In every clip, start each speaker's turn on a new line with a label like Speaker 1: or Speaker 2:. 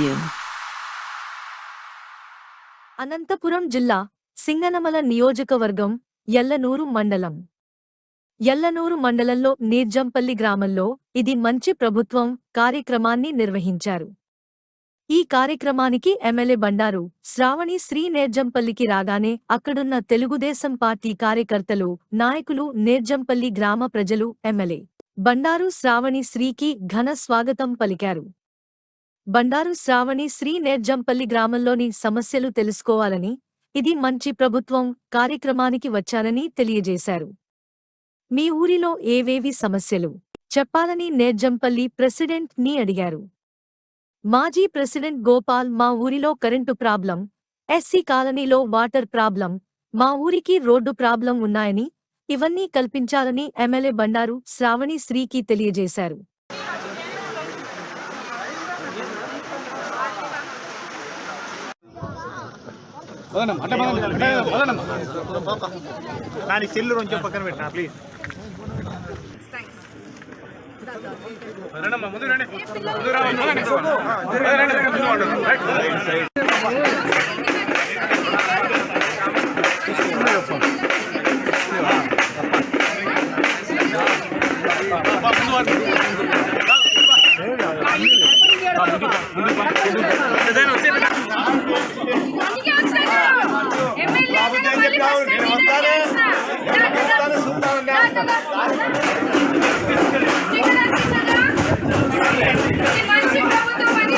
Speaker 1: you. Anantapuram జిల్లా సింగనమల నియోజకవర్గం ఎల్లనూరు మండలం. ఎల్లనూరు మండలంలో నీర్జంపల్లి గ్రామంలో ఇది మంచి ప్రభుత్వం కార్యక్రమాన్ని నిర్వహించారు. ఈ కార్యక్రమానికి ఎమ్మెల్యే బండారు శ్రావణి శ్రీ నేర్జంపల్లికి రాగానే అక్కడున్న తెలుగుదేశం పార్టీ కార్యకర్తలు నాయకులు నేర్జంపల్లి గ్రామ ప్రజలు ఎమ్మెల్యే బండారు శ్రావణి శ్రీకి ఘన స్వాగతం పలికారు. బండారు శ్రావణి శ్రీ నేర్జంపల్లి గ్రామంలోని సమస్యలు తెలుసుకోవాలని ఇది మంచి ప్రభుత్వం కార్యక్రమానికి వచ్చారని తెలియజేశారు. మీ ఊరిలో ఏవేవి సమస్యలు? చెప్పాలని నేర్జంపల్లి ప్రెసిడెంట్ని అడిగారు. మాజీ ప్రెసిడెంట్ గోపాల్ మా ఊరిలో కరెంటు ప్రాబ్లం ఎస్సీ కాలనీలో వాటర్ ప్రాబ్లం మా ఊరికి రోడ్డు ప్రాబ్లం ఉన్నాయని ఇవన్నీ కల్పించాలని ఎమ్మెల్యే బండారు శ్రావణి శ్రీకి తెలియజేశారు.
Speaker 2: దానికి దాని సెల్లు కొంచెం పక్కన పెట్టినా ప్లీజ్ ముందు రండి. ముందు రండి.
Speaker 3: అందరూ మళ్ళీ ఫస్ట్ టైం మీరే చేసిన. దా, దా, దా. దా, దా, దా. టికెట్ అందించదా? ఇది మంచి ప్రభుత్వం అని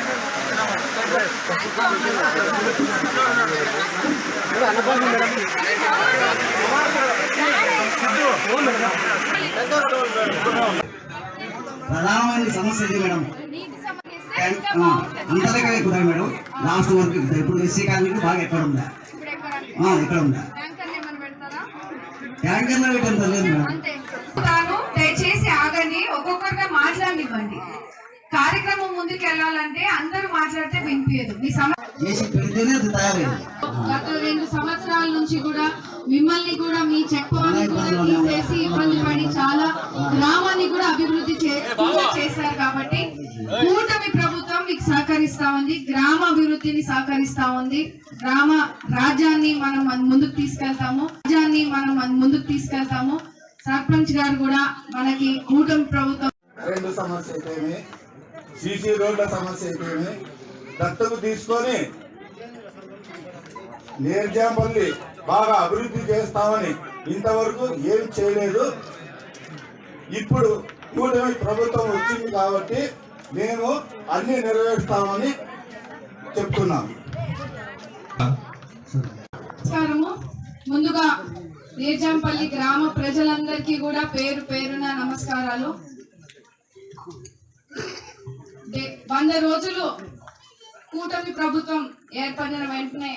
Speaker 4: ప్రధానమైన సమస్య ఇది మేడం
Speaker 3: నీటి సమస్య
Speaker 4: ట్యాంక్
Speaker 3: ఇంకా
Speaker 4: ఆ,
Speaker 3: బాగుంటుంది.
Speaker 4: అంత దగ్గర ఎక్కువ మేడం లాస్ట్ వరకు. ఇప్పుడు ఎస్సీ కాలనీకి బాగా ఎక్కడ ఉందా
Speaker 3: ఎక్కడ
Speaker 4: ఉందా?
Speaker 3: ట్యాంకర్లో
Speaker 4: పెట్టంత లేదు మేడం
Speaker 5: ముందుకు వెళ్ళాలంటే అందరూ మాట్లాడితే వినిపించదు మీ గత రెండు సంవత్సరాల నుంచి కూడా మిమ్మల్ని కూడా మీ చెప్పాలని కూడా తీసేసి ఇబ్బంది పడి చాలా గ్రామాన్ని కూడా అభివృద్ధి చేశారు కాబట్టి కూటమి ప్రభుత్వం మీకు సహకరిస్తా ఉంది. గ్రామ అభివృద్ధిని సహకరిస్తా ఉంది. గ్రామ రాజ్యాన్ని మనం ముందుకు తీసుకెళ్తాము. రాజ్యాన్ని మనం మన ముందుకు తీసుకెళ్తాము. సర్పంచ్ గారు కూడా మనకి కూటమి ప్రభుత్వం
Speaker 6: రెండు సీసీ రోడ్ల సమస్య అయితేమి దత్తకు తీసుకొని నేర్జాంపల్లి బాగా అభివృద్ధి చేస్తామని ఇంతవరకు ఏం చేయలేదు. ఇప్పుడు కూటమి ప్రభుత్వం వచ్చింది కాబట్టి మేము అన్ని నెరవేరుస్తామని చెప్తున్నాం.
Speaker 5: నమస్కారము. ముందుగా నేర్జాంపల్లి గ్రామ ప్రజలందరికీ కూడా పేరు పేరున నమస్కారాలు. వంద రోజులు కూటమి ప్రభుత్వం ఏర్పడిన వెంటనే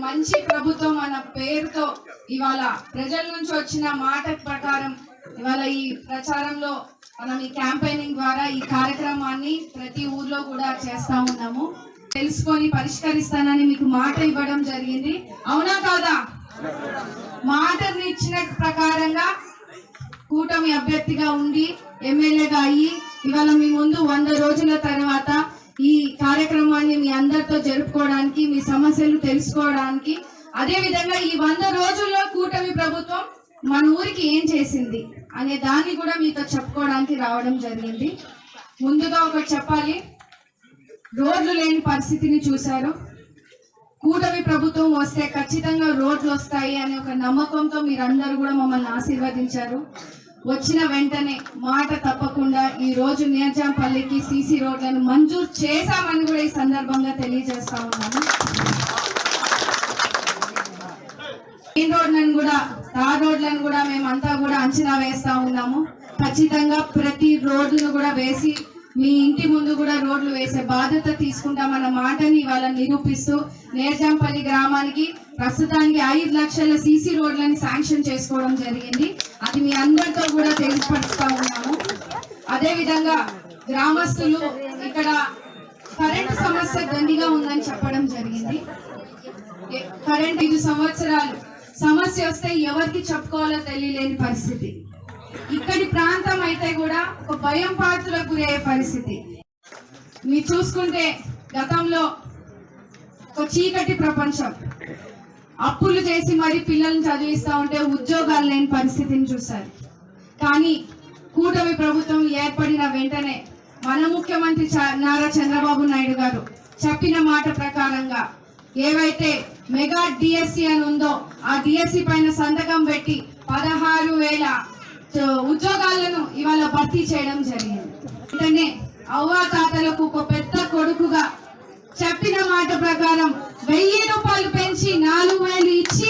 Speaker 5: మంచి ప్రభుత్వం అన్న పేరుతో ఇవాళ ప్రజల నుంచి వచ్చిన మాట ప్రకారం ఇవాళ ఈ ప్రచారంలో మనం ఈ క్యాంపెయినింగ్ ద్వారా ఈ కార్యక్రమాన్ని ప్రతి ఊర్లో కూడా చేస్తా ఉన్నాము. తెలుసుకొని పరిష్కరిస్తానని మీకు మాట ఇవ్వడం జరిగింది. అవునా కాదా? మాటని ఇచ్చిన ప్రకారంగా కూటమి అభ్యర్థిగా ఉండి ఎమ్మెల్యేగా అయ్యి ఇవాళ మీ ముందు వంద రోజుల తర్వాత ఈ కార్యక్రమాన్ని మీ అందరితో జరుపుకోవడానికి మీ సమస్యలు తెలుసుకోవడానికి అదే విధంగా ఈ వంద రోజుల్లో కూటమి ప్రభుత్వం మన ఊరికి ఏం చేసింది అనే దాన్ని కూడా మీతో చెప్పుకోవడానికి రావడం జరిగింది. ముందుగా ఒకటి చెప్పాలి. రోడ్లు లేని పరిస్థితిని చూశారు. కూటమి ప్రభుత్వం వస్తే ఖచ్చితంగా రోడ్లు వస్తాయి అనే ఒక నమ్మకంతో మీరందరూ కూడా మమ్మల్ని ఆశీర్వదించారు. వచ్చిన వెంటనే మాట తప్పకుండా ఈ రోజు నియాజంపల్లికి సీసీ రోడ్లను మంజూరు చేశామని కూడా ఈ సందర్భంగా తెలియజేస్తా ఉన్నాను. మెయిన్ రోడ్లను కూడా తార్ రోడ్లను కూడా మేమంతా కూడా అంచనా వేస్తా ఉన్నాము. ఖచ్చితంగా ప్రతి రోడ్డును కూడా వేసి మీ ఇంటి ముందు కూడా రోడ్లు వేసే బాధ్యత తీసుకుంటామన్న మాటని ఇవాళ నిరూపిస్తూ నేర్జాంపల్లి గ్రామానికి ప్రస్తుతానికి ఐదు లక్షల సీసీ రోడ్లని శాంక్షన్ చేసుకోవడం జరిగింది. అది మీ అందరితో కూడా తెలిసిపరుస్తా ఉన్నాము. అదేవిధంగా గ్రామస్తులు ఇక్కడ కరెంట్ సమస్య దండిగా ఉందని చెప్పడం జరిగింది. కరెంట్ ఐదు సంవత్సరాలు. సమస్య వస్తే ఎవరికి చెప్పుకోవాలో తెలియలేని పరిస్థితి. ఇక్కడి ప్రాంతం అయితే కూడా ఒక భయం పాత్రకు గురయ్యే పరిస్థితి. మీరు చూసుకుంటే గతంలో ఒక చీకటి ప్రపంచం. అప్పులు చేసి మరి పిల్లల్ని చదివిస్తా ఉంటే ఉద్యోగాలు లేని పరిస్థితిని చూశారు. కానీ కూటమి ప్రభుత్వం ఏర్పడిన వెంటనే మన ముఖ్యమంత్రి చ- నారా చంద్రబాబు నాయుడు గారు చెప్పిన మాట ప్రకారంగా ఏవైతే మెగా డిఎస్సి అని ఉందో ఆ డిఎస్సి పైన సంతకం పెట్టి పదహారు వేల ఉద్యోగాలను ఇవాళ భర్తీ చేయడం జరిగింది. వెంటనే అవ్వా తాతలకు ఒక పెద్ద కొడుకుగా చెప్పిన మాట ప్రకారం వెయ్యి రూపాయలు పెంచి నాలుగు వేలు ఇచ్చి